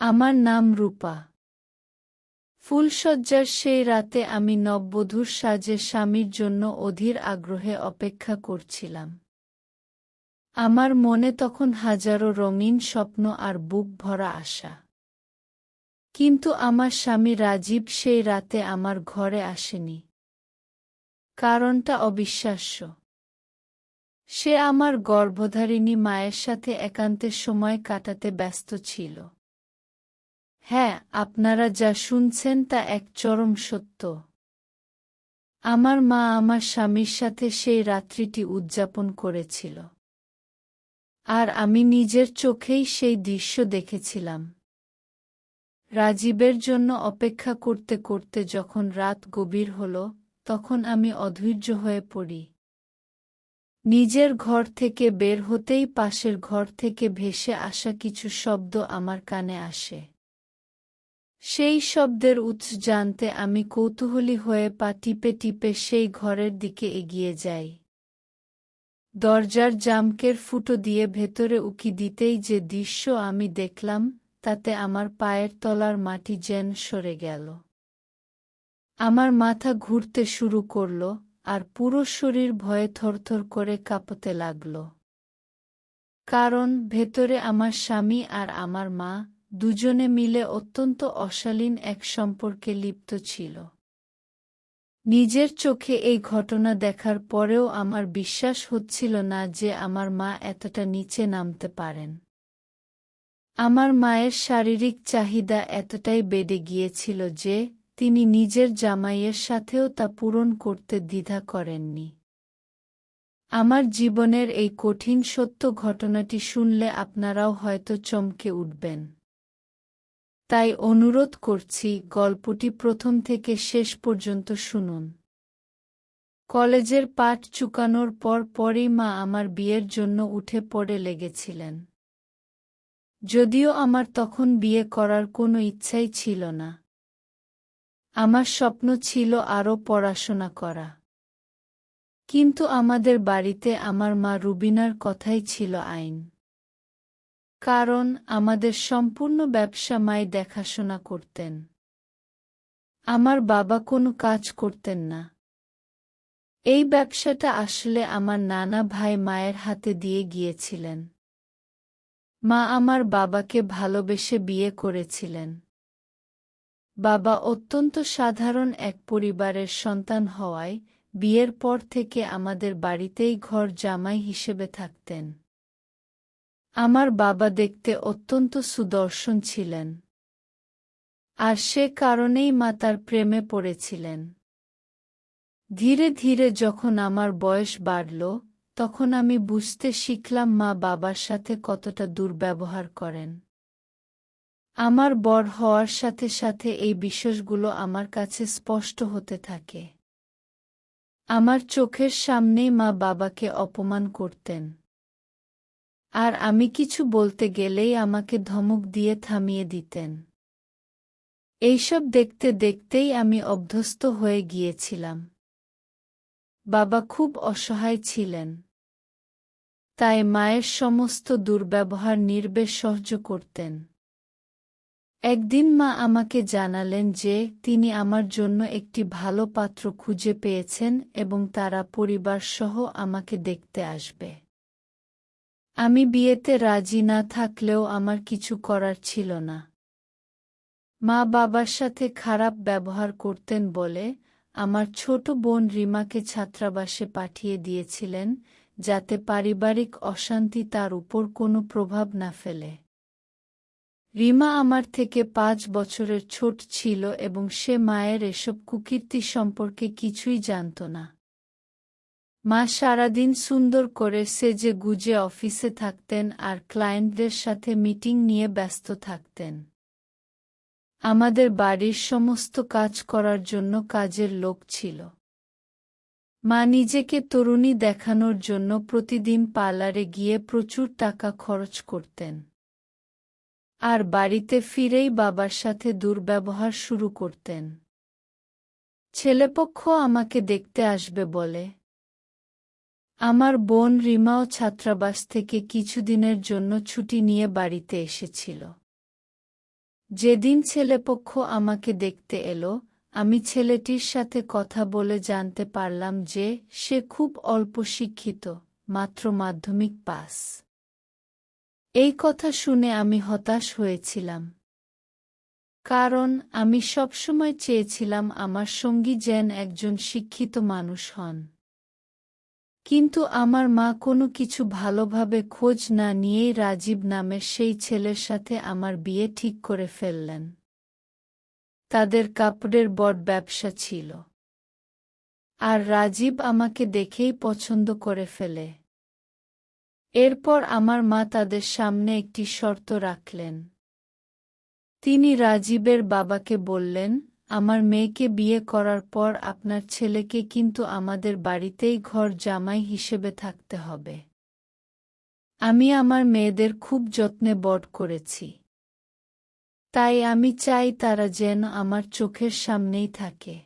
আমার নাম রূপা। ফুলশয্যার সেই রাতে আমি নববধূর সাজে স্বামীর জন্য অধীর আগ্রহে অপেক্ষা করছিলাম। আমার মনে তখন হাজারো রঙিন স্বপ্ন আর বুক ভরা আশা। কিন্তু আমার স্বামী রাজীব সেই রাতে আমার ঘরে আসেনি। কারণটা অবিশ্বাস্য। সে আমার গর্ভধারিণী মায়ের সাথে একান্তের সময় কাটাতে ব্যস্ত ছিল। হ্যাঁ আপনারা যা শুনছেন তা এক চরম সত্য। আমার মা আমার স্বামীর সাথে সেই রাত্রিটি উদযাপন করেছিল। আর আমি নিজের চোখেই সেই দৃশ্য দেখেছিলাম। রাজীবের জন্য অপেক্ষা করতে করতে যখন রাত গভীর হল, তখন আমি অধৈর্য হয়ে পড়ি। নিজের ঘর থেকে বের হতেই পাশের ঘর থেকে ভেসে আসা কিছু শব্দ আমার কানে আসে। সেই শব্দের উৎস জানতে আমি কৌতূহলী হয়ে পা টিপে টিপে সেই ঘরের দিকে এগিয়ে যাই। দরজার জামকের ফুটো দিয়ে ভেতরে উকি দিতেই যে দৃশ্য আমি দেখলাম, তাতে আমার পায়ের তলার মাটি যেন সরে গেল। আমার মাথা ঘুরতে শুরু করল, আর পুরো শরীর ভয়ে থরথর করে কাঁপতে লাগল। কারণ ভেতরে আমার স্বামী আর আমার মা দুজনে মিলে অত্যন্ত অশালীন এক সম্পর্কে লিপ্ত ছিল। নিজের চোখে এই ঘটনা দেখার পরেও আমার বিশ্বাস হচ্ছিল না যে আমার মা এতটা নিচে নামতে পারেন। আমার মায়ের শারীরিক চাহিদা এতটাই বেড়ে গিয়েছিল যে তিনি নিজের জামাইয়ের সাথেও তা পূরণ করতে দ্বিধা করেননি। আমার জীবনের এই কঠিন সত্য ঘটনাটি শুনলে আপনারাও হয়তো চমকে উঠবেন। তাই অনুরোধ করছি গল্পটি প্রথম থেকে শেষ পর্যন্ত শুনুন। কলেজের পাঠ চুকানোর পর পরই মা আমার বিয়ের জন্য উঠে পড়ে লেগেছিলেন। যদিও আমার তখন বিয়ে করার কোনো ইচ্ছাই ছিল না। আমার স্বপ্ন ছিল আরও পড়াশোনা করা। কিন্তু আমাদের বাড়িতে আমার মা রুবিনার কথাই ছিল আইন। কারণ আমাদের সম্পূর্ণ ব্যবসা মাই দেখাশোনা করতেন। আমার বাবা কোনো কাজ করতেন না। এই ব্যবসাটা আসলে আমার নানা ভাই মায়ের হাতে দিয়ে গিয়েছিলেন। মা আমার বাবাকে ভালোবেসে বিয়ে করেছিলেন। বাবা অত্যন্ত সাধারণ এক পরিবারের সন্তান হওয়ায় বিয়ের পর থেকে আমাদের বাড়িতেই ঘর জামাই হিসেবে থাকতেন। আমার বাবা দেখতে অত্যন্ত সুদর্শন ছিলেন। আর সে কারণেই মা তার প্রেমে পড়েছিলেন। ধীরে ধীরে যখন আমার বয়স বাড়ল, তখন আমি বুঝতে শিখলাম মা বাবার সাথে কতটা দুর্ব্যবহার করেন। আমার বর হওয়ার সাথে সাথে এই বিষয়গুলো আমার কাছে স্পষ্ট হতে থাকে। আমার চোখের সামনেই মা বাবাকে অপমান করতেন। আর আমি কিছু বলতে গেলেই আমাকে ধমক দিয়ে থামিয়ে দিতেন। এইসব দেখতে দেখতেই আমি অভ্যস্ত হয়ে গিয়েছিলাম। বাবা খুব অসহায় ছিলেন। তাই মায়ের সমস্ত দুর্ব্যবহার নির্বেশ সহ্য করতেন। একদিন মা আমাকে জানালেন যে তিনি আমার জন্য একটি ভালো পাত্র খুঁজে পেয়েছেন এবং তারা পরিবারসহ আমাকে দেখতে আসবে। আমি বিয়েতে রাজি না থাকলেও আমার কিছু করার ছিল না। মা বাবার সাথে খারাপ ব্যবহার করতেন বলে আমার ছোট বোন রিমাকে ছাত্রাবাসে পাঠিয়ে দিয়েছিলেন যাতে পারিবারিক অশান্তি তার উপর কোনো প্রভাব না ফেলে। রিমা আমার থেকে পাঁচ বছরের ছোট ছিল এবং সে মায়ের এসব কুকীর্তি সম্পর্কে কিছুই জানত না। মা সারাদিন সুন্দর করে সেজে গুজে অফিসে থাকতেন আর ক্লায়েন্টদের সাথে মিটিং নিয়ে ব্যস্ত থাকতেন। আমাদের বাড়ির সমস্ত কাজ করার জন্য কাজের লোক ছিল। মা নিজেকে তরুণী দেখানোর জন্য প্রতিদিন পার্লারে গিয়ে প্রচুর টাকা খরচ করতেন। আর বাড়িতে ফিরেই বাবার সাথে দুর্ব্যবহার শুরু করতেন। ছেলেপক্ষ আমাকে দেখতে আসবে বলে আমার বোন রিমাও ছাত্রাবাস থেকে কিছুদিনের জন্য ছুটি নিয়ে বাড়িতে এসেছিল। যেদিন ছেলেপক্ষ আমাকে দেখতে এলো, আমি ছেলেটির সাথে কথা বলে জানতে পারলাম যে সে খুব অল্প শিক্ষিত, মাত্র মাধ্যমিক পাস। এই কথা শুনে আমি হতাশ হয়েছিলাম। কারণ আমি সবসময় চেয়েছিলাম আমার সঙ্গী যেন একজন শিক্ষিত মানুষ হন। কিন্তু আমার মা কোনো কিছু ভালোভাবে খোঁজ না নিয়েই রাজীব নামের সেই ছেলের সাথে আমার বিয়ে ঠিক করে ফেললেন। তাদের কাপড়ের বড় ব্যবসা ছিল। আর রাজীব আমাকে দেখেই পছন্দ করে ফেলে। এরপর আমার মা তাদের সামনে একটি শর্ত রাখলেন। তিনি রাজীবের বাবাকে বললেন আমার মেয়েকে বিয়ে করার পর আপনার ছেলেকে কিন্তু আমাদের বাড়িতেই ঘর জামাই হিসেবে থাকতে হবে। আমি আমার মেয়েদের খুব যত্নে বট করেছি। তাই আমি চাই তারা যেন আমার চোখের সামনেই থাকে।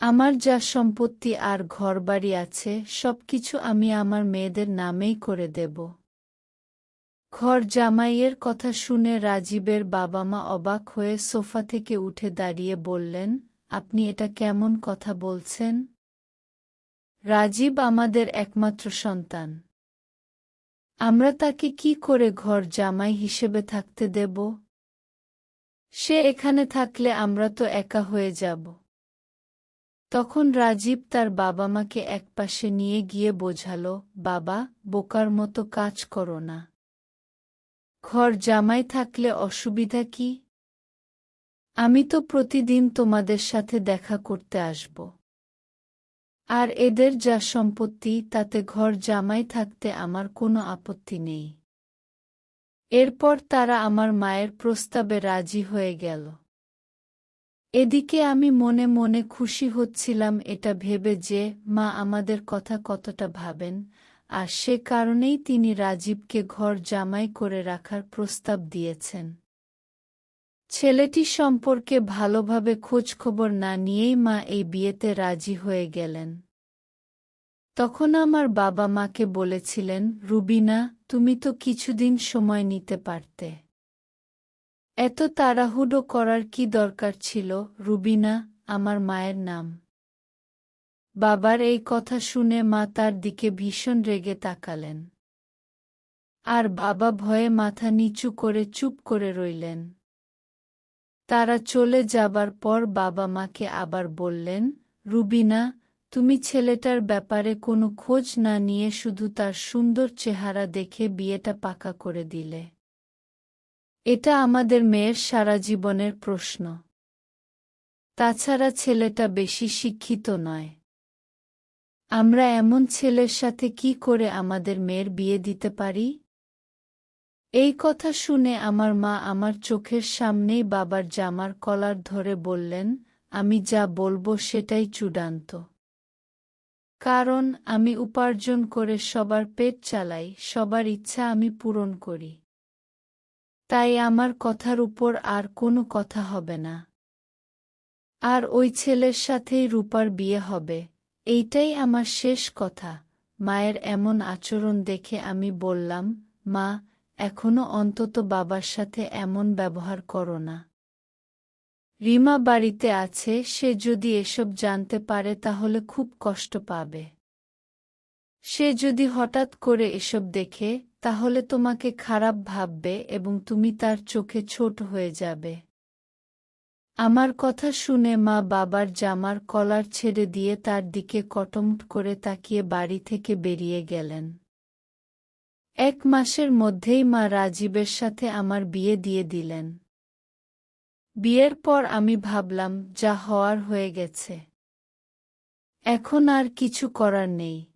আমার যা সম্পত্তি আর ঘরবাড়ি আছে, সবকিছু আমি আমার মেয়েদের নামেই করে দেব। ঘর জামাইয়ের কথা শুনে রাজীবের বাবা মা অবাক হয়ে সোফা থেকে উঠে দাঁড়িয়ে বললেন, আপনি এটা কেমন কথা বলছেন? রাজীব আমাদের একমাত্র সন্তান। আমরা তাকে কি করে ঘর জামাই হিসেবে থাকতে দেব? সে এখানে থাকলে আমরা তো একা হয়ে যাব। তখন রাজীব তার বাবা মাকে একপাশে নিয়ে গিয়ে বোঝাল, বাবা, বোকার মতো কাজ করো না। ঘর জামাই থাকলে অসুবিধা কি? আমি তো প্রতিদিন তোমাদের সাথে দেখা করতে আসব। আর এদের যা সম্পত্তি, তাতে ঘর জামাই থাকতে আমার কোনো আপত্তি নেই। এরপর তারা আমার মায়ের প্রস্তাবে রাজি হয়ে গেল। এদিকে আমি মনে মনে খুশি হচ্ছিলাম এটা ভেবে যে মা আমাদের কথা কতটা ভাবেন আর সে কারণেই তিনি রাজীবকে ঘর জামাই করে রাখার প্রস্তাব দিয়েছেন। ছেলেটি সম্পর্কে ভালোভাবে খোঁজখবর না নিয়েই মা এই বিয়েতে রাজি হয়ে গেলেন। তখন আমার বাবা মাকে বলেছিলেন, রুবিনা, তুমি তো কিছুদিন সময় নিতে পারতে। এত তাড়াহুড়ো করার কি দরকার ছিল? রুবিনা, আমার মায়ের নাম। বাবার এই কথা শুনে মা তার দিকে ভীষণ রেগে তাকালেন। আর বাবা ভয়ে মাথা নিচু করে চুপ করে রইলেন। তারা চলে যাবার পর বাবা মাকে আবার বললেন, রুবিনা, তুমি ছেলেটার ব্যাপারে কোনো খোঁজ না নিয়ে শুধু তার সুন্দর চেহারা দেখে বিয়েটা পাকা করে দিলে। এটা আমাদের মেয়ের সারা জীবনের প্রশ্ন। তাছাড়া ছেলেটা বেশি শিক্ষিত নয়। আমরা এমন ছেলের সাথে কি করে আমাদের মেয়ের বিয়ে দিতে পারি? এই কথা শুনে আমার মা আমার চোখের সামনেই বাবার জামার কলার ধরে বললেন, আমি যা বলব সেটাই চূড়ান্ত। কারণ আমি উপার্জন করে সবার পেট চালাই, সবার ইচ্ছা আমি পূরণ করি। তাই আমার কথার উপর আর কোনো কথা হবে না। আর ওই ছেলের সাথেই রূপার বিয়ে হবে। এইটাই আমার শেষ কথা। মায়ের এমন আচরণ দেখে আমি বললাম, মা, এখনও অন্তত বাবার সাথে এমন ব্যবহার করো না। রিমা বাড়িতে আছে, সে যদি এসব জানতে পারে তাহলে খুব কষ্ট পাবে। সে যদি হঠাৎ করে এসব দেখে, তাহলে তোমাকে খারাপ ভাববে এবং তুমি তার চোখে ছোট হয়ে যাবে। আমার কথা শুনে মা বাবার জামার কলার ছেড়ে দিয়ে তার দিকে কটমট করে তাকিয়ে বাড়ি থেকে বেরিয়ে গেলেন। এক মাসের মধ্যেই মা রাজীবের সাথে আমার বিয়ে দিয়ে দিলেন। বিয়ের পর আমি ভাবলাম, যা হওয়ার হয়ে গেছে। এখন আর কিছু করার নেই।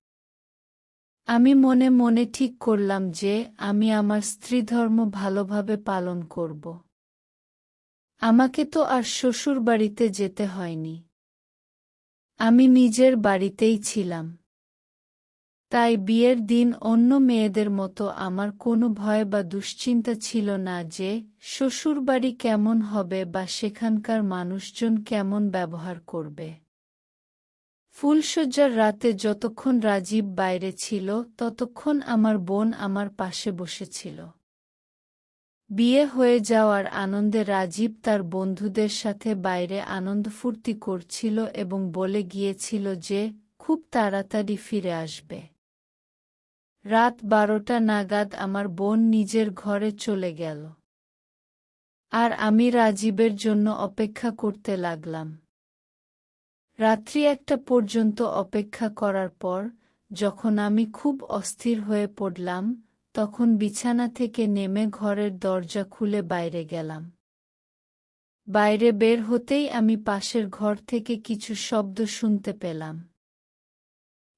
আমি মনে মনে ঠিক করলাম যে, আমি আমার স্ত্রীধর্ম ভালোভাবে পালন করব। আমাকে তো আর শ্বশুর বাড়িতে যেতে হয়নি। আমি নিজের বাড়িতেই ছিলাম। তাই বিয়ের দিন অন্য মেয়েদের মতো আমার কোনো ভয় বা দুশ্চিন্তা ছিল না যে শ্বশুরবাড়ি কেমন হবে বা সেখানকার মানুষজন কেমন ব্যবহার করবে। ফুলশয্যার রাতে যতক্ষণ রাজীব বাইরে ছিল, ততক্ষণ আমার বোন আমার পাশে বসেছিল। বিয়ে হয়ে যাওয়ার আনন্দে রাজীব তার বন্ধুদের সাথে বাইরে আনন্দ ফুর্তি করছিল এবং বলে গিয়েছিল যে, খুব তাড়াতাড়ি ফিরে আসবে। রাত বারোটা নাগাদ আমার বোন নিজের ঘরে চলে গেল। আর আমি রাজীবের জন্য অপেক্ষা করতে লাগলাম। রাত্রি একটা পর্যন্ত অপেক্ষা করার পর, যখন আমি খুব অস্থির হয়ে পড়লাম তখন বিছানা থেকে নেমে ঘরের দরজা খুলে বাইরে গেলাম। বাইরে বের হতেই আমি পাশের ঘর থেকে কিছু শব্দ শুনতে পেলাম।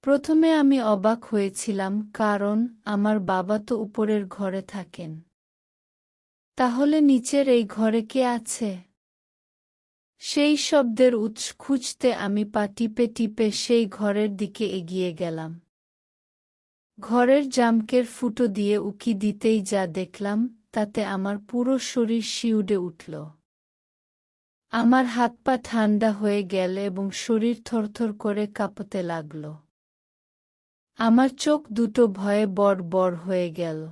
প্রথমে আমি অবাক হয়েছিলাম, কারণ আমার বাবা তো উপরের ঘরে থাকেন। তাহলে নিচের এই ঘরে কে আছে? সেই শব্দের উৎস খুঁজতে আমি পা টিপে টিপে সেই ঘরের দিকে এগিয়ে গেলাম। ঘরের জামকের ফুটো দিয়ে উকি দিতেই যা দেখলাম, তাতে আমার পুরো শরীর শিউডে উঠল। আমার হাত পা ঠান্ডা হয়ে গেল এবং শরীর থরথর করে কাঁপতে লাগল। আমার চোখ দুটো ভয়ে বড় বড় হয়ে গেল।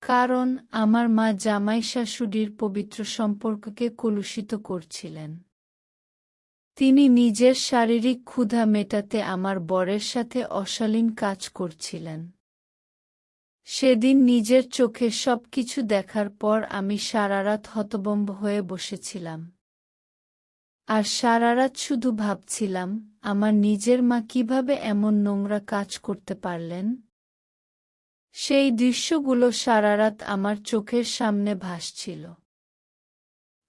কারণ আমার মা জামাই শাশুড়ির পবিত্র সম্পর্ককে কলুষিত করছিলেন। তিনি নিজের শারীরিক ক্ষুধা মেটাতে আমার বরের সাথে অশালীন কাজ করছিলেন। সেদিন নিজের চোখে সব কিছু দেখার পর আমি সারারাত হতবম্ব হয়ে বসেছিলাম। আর সারারাত শুধু ভাবছিলাম, আমার নিজের মা কীভাবে এমন নোংরা কাজ করতে পারলেন? সেই দৃশ্যগুলো সারারাত আমার চোখের সামনে ভাসছিল।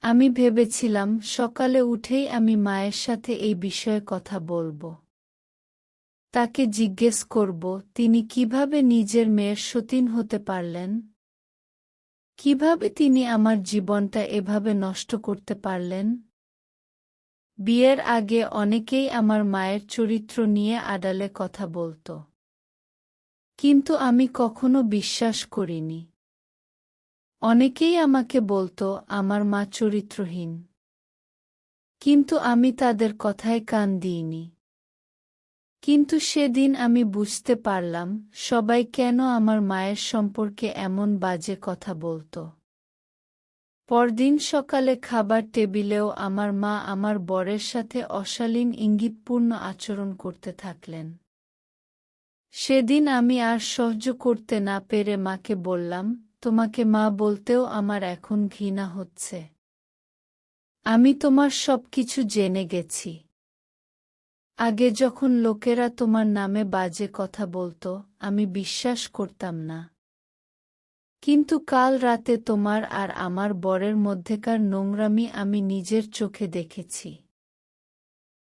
আমি ভেবেছিলাম সকালে উঠেই আমি মায়ের সাথে এই বিষয়ে কথা বলব। তাকে জিজ্ঞেস করব, তিনি কীভাবে নিজের মেয়ের সতীন হতে পারলেন? কীভাবে তিনি আমার জীবনটা এভাবে নষ্ট করতে পারলেন? বিয়ের আগে অনেকেই আমার মায়ের চরিত্র নিয়ে আড়ালে কথা বলত। কিন্তু আমি কখনো বিশ্বাস করিনি। অনেকেই আমাকে বলতো, আমার মা চরিত্রহীন। কিন্তু আমি তাদের কথায় কান দিইনি। কিন্তু সেদিন আমি বুঝতে পারলাম, সবাই কেন আমার মায়ের সম্পর্কে এমন বাজে কথা বলতো। পরদিন সকালে খাবার টেবিলেও আমার মা আমার বরের সাথে অশালীন ইঙ্গিতপূর্ণ আচরণ করতে থাকলেন। সেদিন আমি আর সহ্য করতে না পেরে মাকে বললাম তোমাকে মা বলতেও আমার এখন ঘৃণা হচ্ছে। আমি তোমার সব কিছু জেনে গেছি। আগে যখন লোকেরা তোমার নামে বাজে কথা বলতো, আমি বিশ্বাস করতাম না। কিন্তু কাল রাতে তোমার আর আমার বরের মধ্যেকার নোংরামি আমি নিজের চোখে দেখেছি।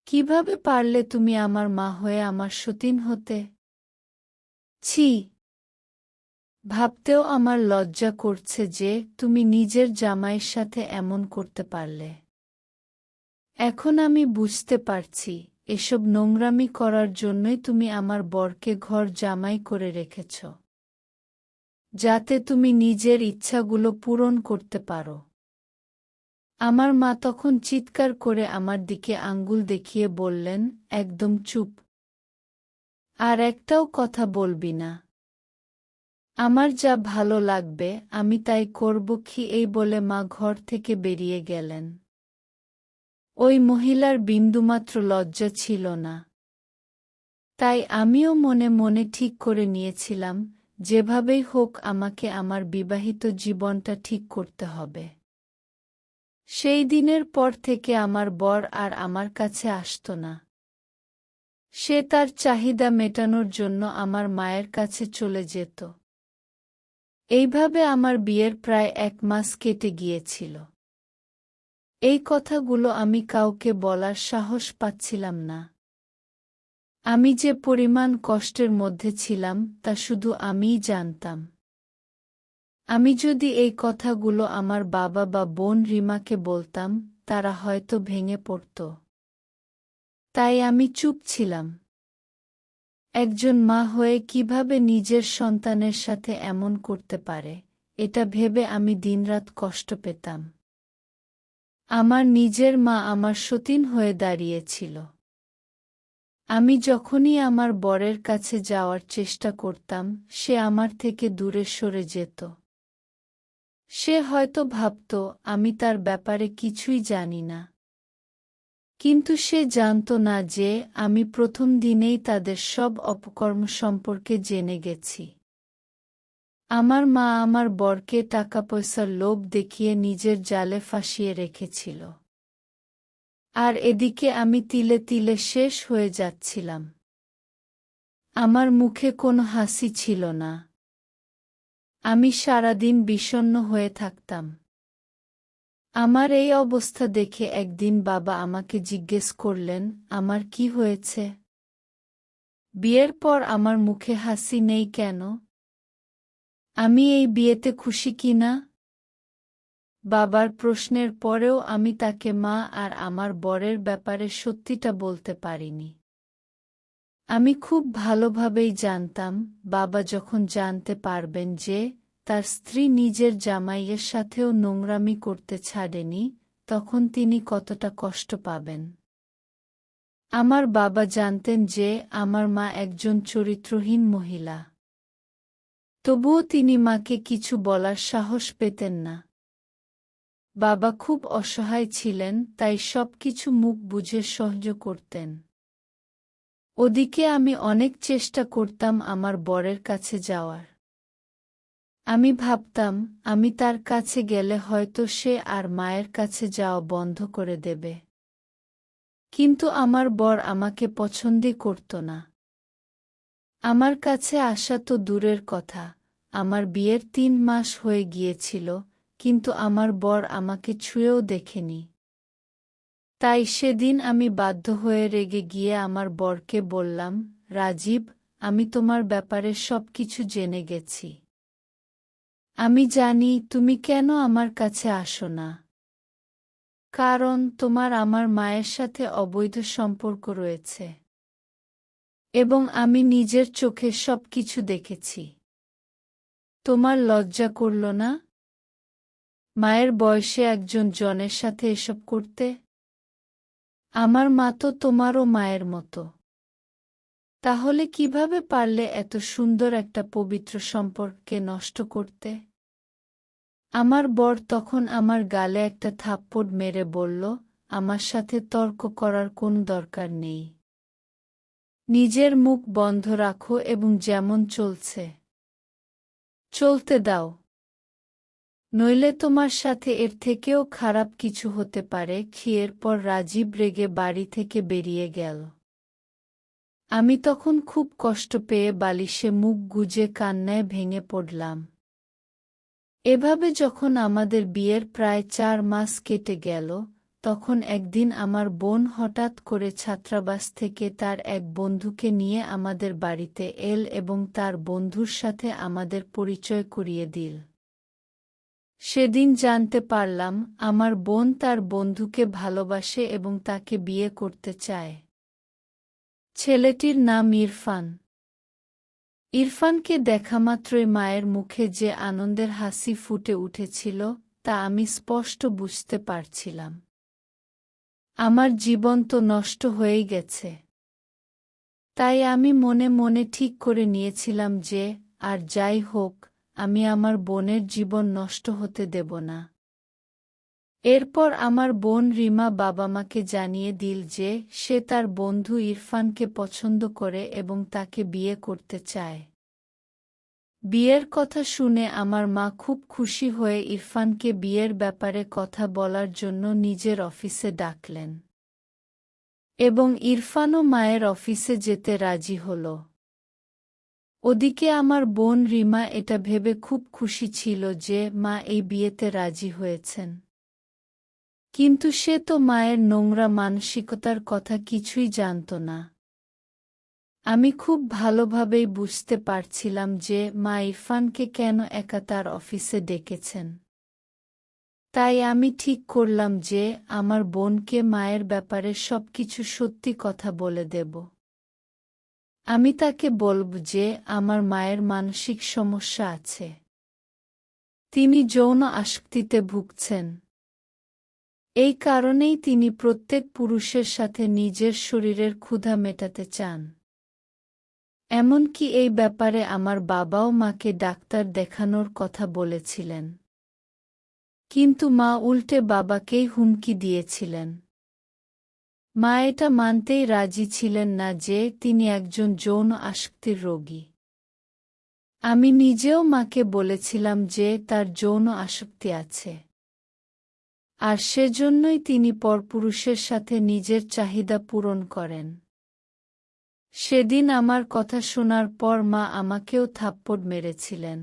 কীভাবে পারলে তুমি আমার মা হয়ে আমার সতীন হতে? ছি ভাবতেও আমার লজ্জা করছে যে তুমি নিজের জামাইয়ের সাথে এমন করতে পারলে। এখন আমি বুঝতে পারছি, এসব নোংরামি করার জন্যই তুমি আমার বরকে ঘর জামাই করে রেখেছ। যাতে তুমি নিজের ইচ্ছাগুলো পূরণ করতে পারো। আমার মা তখন চিৎকার করে আমার দিকে আঙ্গুল দেখিয়ে বললেন, একদম চুপ। আর একটাও কথা বলবি না। আমার যা ভালো লাগবে, আমি তাই করব কি এই বলে মা ঘর থেকে বেরিয়ে গেলেন। ওই মহিলার বিন্দুমাত্র লজ্জা ছিল না। তাই আমিও মনে মনে ঠিক করে নিয়েছিলাম, যেভাবেই হোক আমাকে আমার বিবাহিত জীবনটা ঠিক করতে হবে। সেই দিনের পর থেকে আমার বর আর আমার কাছে আসত না। সে তার চাহিদা মেটানোর জন্য আমার মায়ের কাছে চলে যেত। এইভাবে আমার বিয়ের প্রায় এক মাস কেটে গিয়েছিল। এই কথাগুলো আমি কাউকে বলার সাহস পাচ্ছিলাম না। আমি যে পরিমাণ কষ্টের মধ্যে ছিলাম, তা শুধু আমিই জানতাম। আমি যদি এই কথাগুলো আমার বাবা বা বোন রিমাকে বলতাম, তারা হয়তো ভেঙে পড়ত। তাই আমি চুপ ছিলাম। একজন মা হয়ে কীভাবে নিজের সন্তানের সাথে এমন করতে পারে, এটা ভেবে আমি দিনরাত কষ্ট পেতাম। আমার নিজের মা আমার সতীন হয়ে দাঁড়িয়েছিল। আমি যখনই আমার বরের কাছে যাওয়ার চেষ্টা করতাম, সে আমার থেকে দূরে সরে যেত। সে হয়তো ভাবত, আমি তার ব্যাপারে কিছুই জানি না। কিন্তু সে জানত না যে আমি প্রথম দিনেই তাদের সব অপকর্ম সম্পর্কে জেনে গেছি। আমার মা আমার বরকে টাকা পয়সার লোভ দেখিয়ে নিজের জালে ফাঁসিয়ে রেখেছিল। আর এদিকে আমি তিলে তিলে শেষ হয়ে যাচ্ছিলাম। আমার মুখে কোনো হাসি ছিল না। আমি সারাদিন বিষণ্ণ হয়ে থাকতাম। আমার এই অবস্থা দেখে একদিন বাবা আমাকে জিজ্ঞেস করলেন, আমার কি হয়েছে? বিয়ের পর আমার মুখে হাসি নেই কেন? আমি এই বিয়েতে খুশি কি না? বাবার প্রশ্নের পরেও আমি তাকে মা আর আমার বরের ব্যাপারে সত্যিটা বলতে পারিনি। আমি খুব ভালোভাবেই জানতাম, বাবা যখন জানতে পারবেন যে তার স্ত্রী নিজের জামাইয়ের সাথেও নোংরামি করতে ছাড়েনি, তখন তিনি কতটা কষ্ট পাবেন। আমার বাবা জানতেন যে আমার মা একজন চরিত্রহীন মহিলা। তবুও তিনি মাকে কিছু বলার সাহস পেতেন না। বাবা খুব অসহায় ছিলেন, তাই সব কিছু মুখ বুঝে সহ্য করতেন। ওদিকে আমি অনেক চেষ্টা করতাম আমার বরের কাছে যাওয়ার। আমি ভাবতাম, আমি তার কাছে গেলে হয়তো সে আর মায়ের কাছে যাওয়া বন্ধ করে দেবে। কিন্তু আমার বর আমাকে পছন্দই করত না। আমার কাছে আসা তো দূরের কথা, আমার বিয়ের তিন মাস হয়ে গিয়েছিল, কিন্তু আমার বর আমাকে ছুঁয়েও দেখেনি। তাই সেদিন আমি বাধ্য হয়ে রেগে গিয়ে আমার বরকে বললাম, রাজীব, আমি তোমার ব্যাপারে সব কিছু জেনে গেছি। আমি জানি তুমি কেন আমার কাছে আসো না। কারণ তোমার আমার মায়ের সাথে অবৈধ সম্পর্ক রয়েছে। এবং আমি নিজের চোখে সব কিছু দেখেছি। তোমার লজ্জা করল না? মায়ের বয়সে একজন জনের সাথে এসব করতে? আমার মা তো তোমারও মায়ের মতো। তাহলে কীভাবে পারলে এত সুন্দর একটা পবিত্র সম্পর্ককে নষ্ট করতে? আমার বর তখন আমার গালে একটা থাপ্পড় মেরে বলল, আমার সাথে তর্ক করার কোন দরকার নেই। নিজের মুখ বন্ধ রাখো এবং যেমন চলছে। চলতে দাও। নইলে তোমার সাথে এর থেকেও খারাপ কিছু হতে পারে। খিয়ের পর রাজীব রেগে বাড়ি থেকে বেরিয়ে গেল। আমি তখন খুব কষ্ট পেয়ে বালিশে মুখ গুজে কান্নায় ভেঙে পড়লাম। এভাবে যখন আমাদের বিয়ের প্রায় চার মাস কেটে গেল, তখন একদিন আমার বোন হঠাৎ করে ছাত্রাবাস থেকে তার এক বন্ধুকে নিয়ে আমাদের বাড়িতে এল এবং তার বন্ধুর সাথে আমাদের পরিচয় করিয়ে দিল। সেদিন জানতে পারলাম, আমার বোন তার বন্ধুকে ভালোবাসে এবং তাকে বিয়ে করতে চায়। ছেলেটির নাম ইরফান। ইরফানকে দেখামাত্রই মায়ের মুখে যে আনন্দের হাসি ফুটে উঠেছিল, তা আমি স্পষ্ট বুঝতে পারছিলাম। আমার জীবন তো নষ্ট হয়েই গেছে। তাই আমি মনে মনে ঠিক করে নিয়েছিলাম যে, আর যাই হোক, আমি আমার বোনের জীবন নষ্ট হতে দেব না। এরপর আমার বোন রিমা বাবা মাকে জানিয়ে দিল যে, সে তার বন্ধু ইরফানকে পছন্দ করে এবং তাকে বিয়ে করতে চায়। বিয়ের কথা শুনে আমার মা খুব খুশি হয়ে ইরফানকে বিয়ের ব্যাপারে কথা বলার জন্য নিজের অফিসে ডাকলেন। এবং ইরফানও মায়ের অফিসে যেতে রাজি হল। ওদিকে আমার বোন রিমা এটা ভেবে খুব খুশি ছিল যে, মা এই বিয়েতে রাজি হয়েছেন। কিন্তু সে তো মায়ের নোংরা মানসিকতার কথা কিছুই জানত না। আমি খুব ভালোভাবেই বুঝতে পারছিলাম যে মা ইরফানকে কেন একা তার অফিসে ডেকেছেন। তাই আমি ঠিক করলাম যে আমার বোনকে মায়ের ব্যাপারে সবকিছু সত্যি কথা বলে দেব। আমি তাকে বলব যে আমার মায়ের মানসিক সমস্যা আছে। তিনি যৌন আসক্তিতে ভুগছেন। এই কারণেই তিনি প্রত্যেক পুরুষের সাথে নিজের শরীরের ক্ষুধা মেটাতে চান। এমনকি এই ব্যাপারে আমার বাবাও মাকে ডাক্তার দেখানোর কথা বলেছিলেন। কিন্তু মা উল্টে বাবাকেই হুমকি দিয়েছিলেন। মা এটা মানতেই রাজি ছিলেন না যে তিনি একজন যৌন আসক্তির রোগী। আমি নিজেও মাকে বলেছিলাম যে তার যৌন আসক্তি আছে। আর সেজন্যই তিনি পরপুরুষের সাথে নিজের চাহিদা পূরণ করেন। সেদিন আমার কথা শোনার পর মা আমাকেও থাপ্পড় মেরেছিলেন।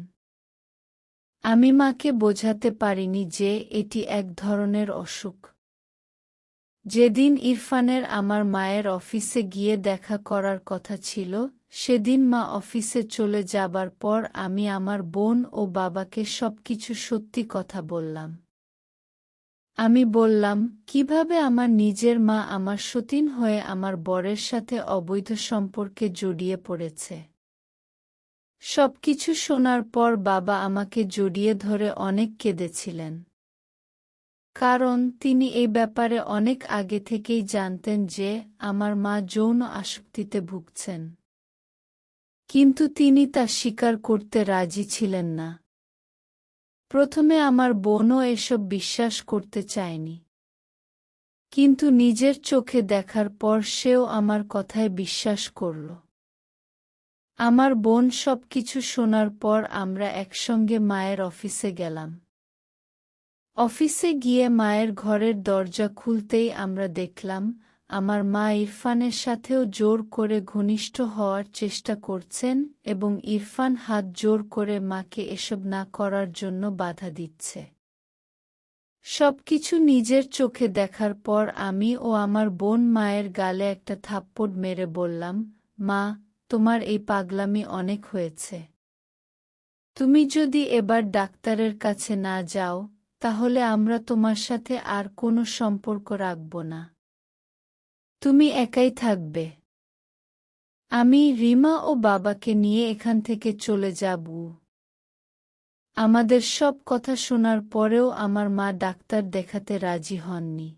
আমি মাকে বোঝাতে পারিনি যে এটি এক ধরনের অসুখ। যেদিন ইরফানের আমার মায়ের অফিসে গিয়ে দেখা করার কথা ছিল, সেদিন মা অফিসে চলে যাবার পর আমি আমার বোন ও বাবাকে সবকিছু সত্যি কথা বললাম। আমি বললাম, কীভাবে আমার নিজের মা আমার সতীন হয়ে আমার বরের সাথে অবৈধ সম্পর্কে জড়িয়ে পড়েছে? সবকিছু শোনার পর বাবা আমাকে জড়িয়ে ধরে অনেক কেঁদেছিলেন। কারণ তিনি এই ব্যাপারে অনেক আগে থেকেই জানতেন যে আমার মা যৌন আসক্তিতে ভুগছেন। কিন্তু তিনি তা স্বীকার করতে রাজি ছিলেন না। প্রথমে আমার বোনও এসব বিশ্বাস করতে চায়নি। কিন্তু নিজের চোখে দেখার পর সেও আমার কথায় বিশ্বাস করল। আমার বোন সব কিছু শোনার পর আমরা একসঙ্গে মায়ের অফিসে গেলাম। অফিসে গিয়ে মায়ের ঘরের দরজা খুলতেই আমরা দেখলাম আমার মা ইরফানের সাথেও জোর করে ঘনিষ্ঠ হওয়ার চেষ্টা করছেন এবং ইরফান হাত জোর করে মাকে এসব না করার জন্য বাধা দিচ্ছে। সবকিছু নিজের চোখে দেখার পর আমি ও আমার বোন মায়ের গালে একটা থাপ্পড় মেরে বললাম, মা, তোমার এই পাগলামি অনেক হয়েছে। তুমি যদি এবার ডাক্তারের কাছে না যাও, তাহলে আমরা তোমার সাথে আর কোনো সম্পর্ক রাখব না। তুমি একাই থাকবে। আমি রিমা ও বাবাকে নিয়ে এখান থেকে চলে যাব। আমাদের সব কথা শোনার পরেও আমার মা ডাক্তার দেখাতে রাজি হননি।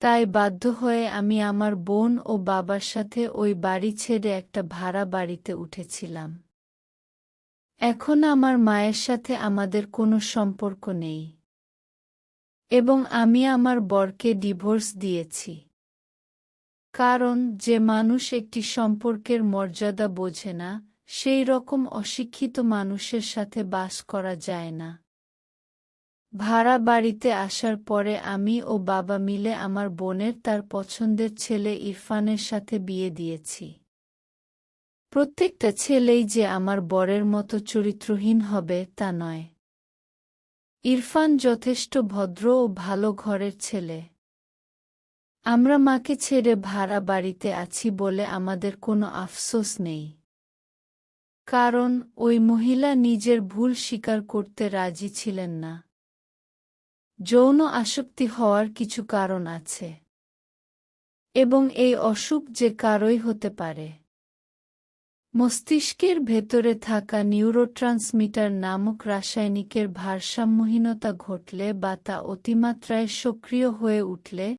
তাই বাধ্য হয়ে আমি আমার বোন ও বাবার সাথে ওই বাড়ি ছেড়ে একটা ভাড়া বাড়িতে উঠেছিলাম। এখন আমার মায়ের সাথে আমাদের কোনো সম্পর্ক নেই। এবং আমি আমার বরকে ডিভোর্স দিয়েছি। কারণ যে মানুষ একটি সম্পর্কের মর্যাদা বোঝে না, সেই রকম অশিক্ষিত মানুষের সাথে বাস করা যায় না। ভাড়া বাড়িতে আসার পরে আমি ও বাবা মিলে আমার বোনের তার পছন্দের ছেলে ইরফানের সাথে বিয়ে দিয়েছি। প্রত্যেকটা ছেলেই যে আমার বরের মতো চরিত্রহীন হবে তা নয়। ইরফান যথেষ্ট ভদ্র ও ভালো ঘরের ছেলে। আমরা মাকে ছেড়ে ভাড়া বাড়িতে আছি বলে আমাদের কোনো আফসোস নেই। কারণ ওই মহিলা নিজের ভুল স্বীকার করতে রাজি ছিলেন না। যৌন আসক্তি হওয়ার কিছু কারণ আছে। এবং এই অসুখ যে কারই হতে পারে। মস্তিষ্কের ভেতরে থাকা নিউরোট্রান্সমিটার নামক রাসায়নিকের ভারসাম্যহীনতা ঘটলে বা তা অতিমাত্রায় সক্রিয় হয়ে উঠলে